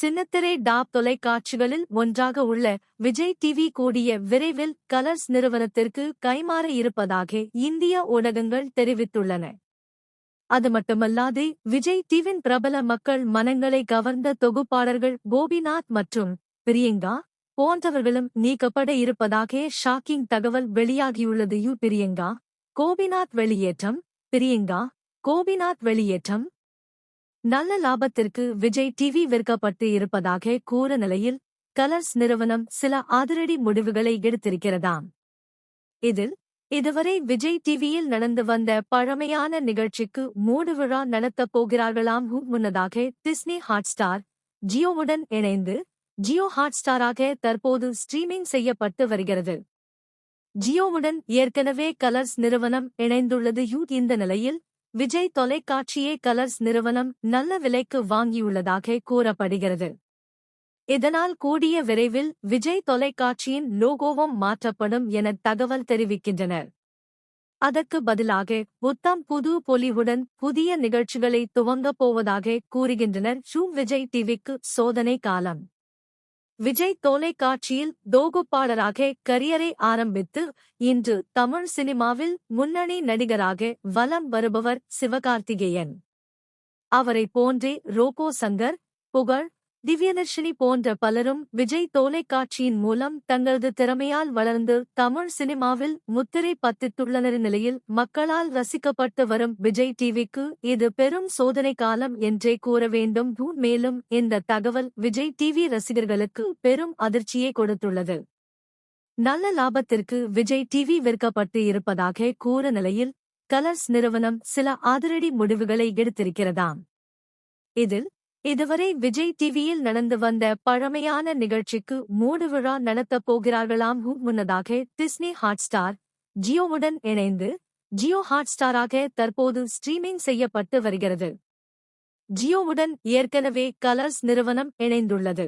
சின்னத்திரை டாப் தொலைக்காட்சிகளில் ஒன்றாக உள்ள விஜய் டிவி கூடிய விரைவில் கலர்ஸ் நிறுவனத்திற்கு கைமாற இருப்பதாக இந்திய ஊடகங்கள் தெரிவித்துள்ளன. அது மட்டுமல்லாது விஜய் டிவின் பிரபல மக்கள் மனங்களை கவர்ந்த தொகுப்பாளர்கள் கோபிநாத் மற்றும் பிரியங்கா போன்றவர்களும் நீக்கப்பட இருப்பதாக ஷாக்கிங் தகவல் வெளியாகியுள்ளது. யு பிரியங்கா கோபிநாத் வெளியேற்றம் பிரியங்கா கோபிநாத் வெளியேற்றம் நல்ல லாபத்திற்கு விஜய் டிவி விற்கப்பட்டு இருப்பதாக கூற நிலையில் கலர்ஸ் நிறுவனம் சில அதிரடி முடிவுகளை எடுத்திருக்கிறதாம். இதில் இதுவரை விஜய் டிவியில் நடந்து வந்த பழமையான நிகழ்ச்சிக்கு மூடு விழா நடத்தப் போகிறார்களாம் முன்னதாக டிஸ்னி ஹாட்ஸ்டார் ஜியோவுடன் இணைந்து ஜியோ ஹாட்ஸ்டாராக தற்போது ஸ்ட்ரீமிங் செய்யப்பட்டு வருகிறது. ஜியோவுடன் ஏற்கனவே கலர்ஸ் நிறுவனம் இணைந்துள்ளது யூ இந்த நிலையில் விஜய் தொலைக்காட்சியே கலர்ஸ் நிறுவனம் நல்ல விலைக்கு வாங்கியுள்ளதாக கூறப்படுகிறது. இதனால் கூடிய விரைவில் விஜய் தொலைக்காட்சியின் லோகோவும் மாற்றப்படும் என தகவல் தெரிவிக்கின்றனர். அதற்கு பதிலாக உத்தம் புது பொலிவுடன் புதிய நிகழ்ச்சிகளை துவங்கப் போவதாக கூறுகின்றனர். ஷூ விஜய் டிவிக்கு சோதனை காலம். விஜய் தொலைக்காட்சியில் தோகுப்பாளராக கரியரை ஆரம்பித்து இன்று தமிழ் சினிமாவில் முன்னணி நடிகராக வலம் வருபவர் சிவகார்த்திகேயன். அவரை போன்றே ரோகோ சங்கர் புகழ் திவ்யதர்ஷினி போன்ற பலரும் விஜய் தொலைக்காட்சியின் மூலம் தங்களது திறமையால் வளர்ந்து தமிழ் சினிமாவில் முத்திரை பத்தித்துள்ளனர் நிலையில் மக்களால் ரசிக்கப்பட்டு வரும் விஜய் டிவிக்கு இது பெரும் சோதனை காலம் என்றே கூற வேண்டும். மேலும் இந்த தகவல் விஜய் டிவி ரசிகர்களுக்கு பெரும் அதிர்ச்சியை கொடுத்துள்ளது. நல்ல லாபத்திற்கு விஜய் டிவி விற்கப்பட்டு இருப்பதாக கூற நிலையில் கலர்ஸ் நிறுவனம் சில அதிரடி முடிவுகளை எடுத்திருக்கிறதாம். இதில் இதுவரை விஜய் டிவியில் நடந்து வந்த பழமையான நிகழ்ச்சிக்கு மூடு விழா நடத்தப் போகிறார்களாம் முன்னதாக டிஸ்னி ஹாட்ஸ்டார் ஜியோவுடன் இணைந்து ஜியோ ஹாட்ஸ்டாராக தற்போது ஸ்ட்ரீமிங் செய்யப்பட்டு வருகிறது. ஜியோவுடன் ஏற்கனவே கலர்ஸ் நிறுவனம் இணைந்துள்ளது.